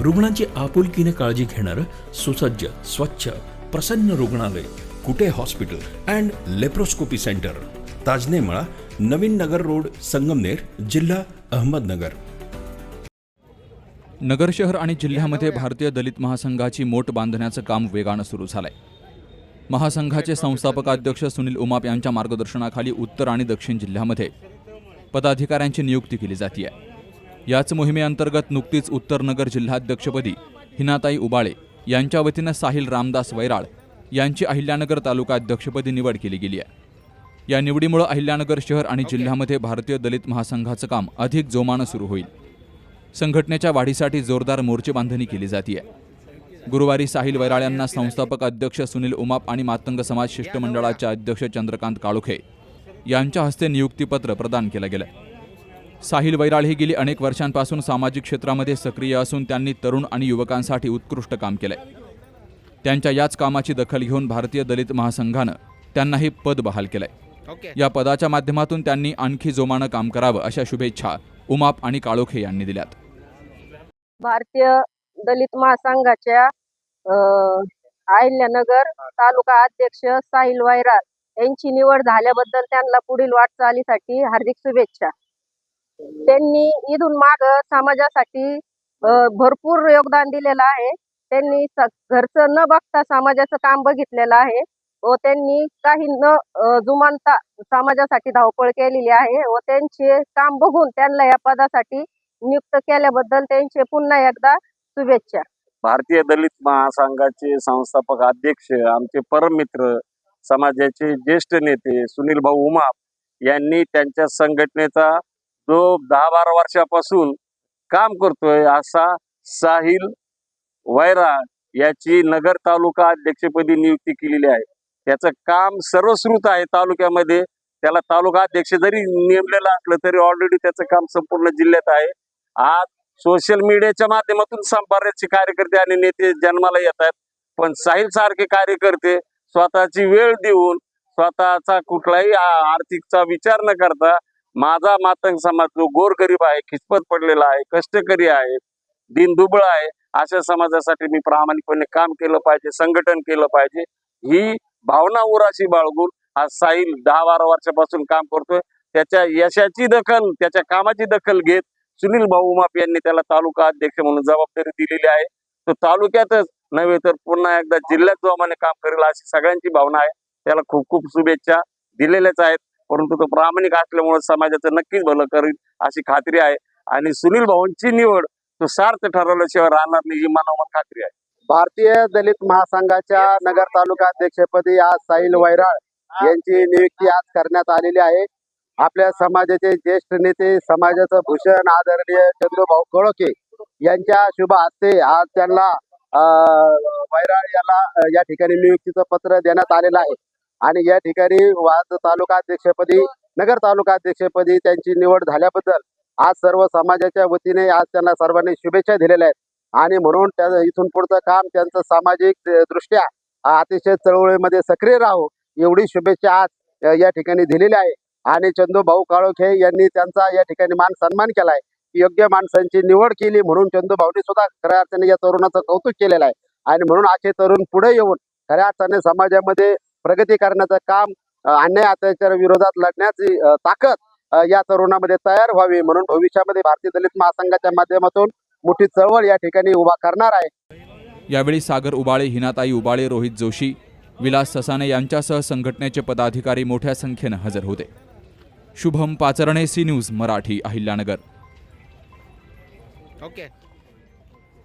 रुग्णांची आपुलकीने काळजी घेणारं सुसज्ज स्वच्छ प्रसन्न रुग्णालय Kute hospital and laparoscopy centre. Tajnemala Navin Nagar road Sangamner जिल्हा अहमदनगर. नगर शहर आणि जिल्ह्यामध्ये भारतीय दलित महासंघाची मोट बांधण्याचं काम वेगानं सुरू झालंय. महासंघाचे संस्थापक अध्यक्ष सुनील उमाप यांच्या मार्गदर्शनाखाली उत्तर आणि दक्षिण जिल्ह्यामध्ये पदाधिकाऱ्यांची नियुक्ती केली जाते याच मोहिमेअंतर्गत नुकतीच उत्तर नगर जिल्हाध्यक्षपदी हिनाताई उबाळे यांच्या वतीनं साहिल रामदास वैराळ यांची अहिल्यानगर तालुका अध्यक्षपदी निवड केली गेली आहे. या निवडीमुळे अहिल्यानगर शहर आणि जिल्ह्यामध्ये भारतीय दलित महासंघाचं काम अधिक जोमानं सुरू होईल. संघटनेच्या वाढीसाठी जोरदार मोर्चे बांधणी केली जाते गुरुवारी साहिल वैराळ यांना संस्थापक अध्यक्ष सुनील उमाप आणि मातंग समाज शिष्टमंडळाचे अध्यक्ष चंद्रकांत काळोखे यांच्या हस्ते नियुक्तीपत्र प्रदान केलं गेलं साहिल वैराळ ही गेली अनेक वर्षांपासून सामाजिक क्षेत्रामध्ये सक्रिय असून त्यांनी तरुण आणि युवकांसाठी उत्कृष्ट काम केलंय. त्यांच्या याच कामाची दखल घेऊन भारतीय दलित महासंघानं त्यांना हे पद बहाल केलंय. या पदाच्या माध्यमातून त्यांनी आणखी जोमानं काम करावं अशा शुभेच्छा उमाप आणि काळोखे यांनी दिल्यात. भारतीय दलित महासंघाच्या अं, अहिल्यानगर तालुका अध्यक्ष साहिल वायरार यांची निवड झाल्याबद्दल त्यांना पुढील वाटचालीसाठी हार्दिक शुभेच्छा. त्यांनी इथून माग समाजासाठी भरपूर योगदान दिलेलं आहे. त्यांनी घरचं न बघता समाजाचं काम बघितलेलं आहे व त्यांनी काही न जुमानता समाजासाठी धावपळ केलेली आहे व त्यांचे काम बघून त्यांना या पदासाठी नियुक्त केल्याबद्दल त्यांचे पुन्हा एकदा शुभेच्छा. भारतीय दलित महासंघाचे संस्थापक अध्यक्ष आमचे परममित्र समाजाचे ज्येष्ठ नेते सुनील भाऊ उमाप यांनी त्यांच्या संघटनेचा जो दहा बारा वर्षापासून काम करतोय असा साहिल वैरा याची नगर तालुका अध्यक्षपदी नियुक्ती केलेली आहे. त्याचं काम सर्वश्रुत आहे तालुक्यामध्ये. त्याला तालुका अध्यक्ष जरी नेमलेलं असलं तरी ऑलरेडी त्याचं काम संपूर्ण जिल्ह्यात आहे. आज सोशल मीडियाच्या माध्यमातून सं- कार्यकर्ते आणि नेते जन्माला येतात पण साहिल सारखे कार्यकर्ते स्वतःची वेळ देऊन स्वतःचा कुठलाही आर्थिकचा विचार न करता माझा मातंग समाज जो गोरगरीब आहे खिचपत पडलेला आहे कष्टकरी आहे दिनदुबळ आहे अशा समाजासाठी मी प्रामाणिकपणे काम केलं पाहिजे संघटन केलं पाहिजे. ही भावना उराशी बाळगून आज साहिल दहा बारा वर्षापासून काम करतोय. त्याच्या यशाची दखल त्याच्या कामाची दखल घेत सुनील भाऊ उमाप यांनी त्याला तालुका अध्यक्ष म्हणून जबाबदारी दिलेली आहे. तो तालुक्यातच नव्हे तर पुन्हा एकदा जिल्ह्यात जोमाने काम करेल अशी सगळ्यांची भावना आहे. त्याला खूप खूप शुभेच्छा दिलेल्याच आहेत. परंतु तो प्रामाणिक असल्यामुळे समाजाचं नक्कीच भलं करेल अशी खात्री आहे. आणि सुनील भाऊंची निवड तो सार्थ ठरवल्याशिवाय राहणार नाही ही मनावर खात्री आहे. भारतीय दलित महासंघाच्या नगर तालुका अध्यक्षपदी आज साहिल वैराळ यांची नियुक्ती आज करण्यात आलेली आहे. आपल्या समाजाचे ज्येष्ठ नेते समाजाचं भूषण आदरणीय चंद्रभाऊ कळोके यांच्या शुभ हस्ते आज त्यांना अं, वैराळ याला या ठिकाणी नियुक्तीचं पत्र देण्यात आलेलं आहे. आणि या ठिकाणी आज तालुका अध्यक्षपदी नगर तालुका अध्यक्षपदी त्यांची निवड झाल्याबद्दल आज सर्व समाजाच्या वतीने आज त्यांना सर्वांनी शुभेच्छा दिलेल्या आहेत. आणि म्हणून त्या इथून पुढचं काम त्यांचं सामाजिक दृष्ट्या अतिशय चळवळीमध्ये सक्रिय राहो एवढी शुभेच्छा आज या ठिकाणी दिलेली आहे. आणि चंदू भाऊ काळोखे यांनी त्यांचा या ठिकाणी मान सन्मान केलाय. योग्य माणसांची निवड केली म्हणून चंदू भाऊनी सुद्धा खऱ्या अर्थाने या तरुणाचं कौतुक केलेलं आहे. आणि म्हणून असे तरुण पुढे येऊन खऱ्या अर्थाने समाजामध्ये प्रगती करण्याचं काम अन्याय अत्याचार विरोधात लढण्याची ताकद या तरुणामध्ये तयार व्हावी म्हणून भविष्यामध्ये भारतीय दलित महासंघाच्या माध्यमातून मोठी चळवळ या ठिकाणी उभा करणार आहे. यावेळी सागर उबाळे हिनाताई उबाळे रोहित जोशी विलास ससाने यांच्यासह संघटनेचे पदाधिकारी मोठ्या संख्येनं हजर होते. Shubham Pacharne C news Marathi Ahilyanagar.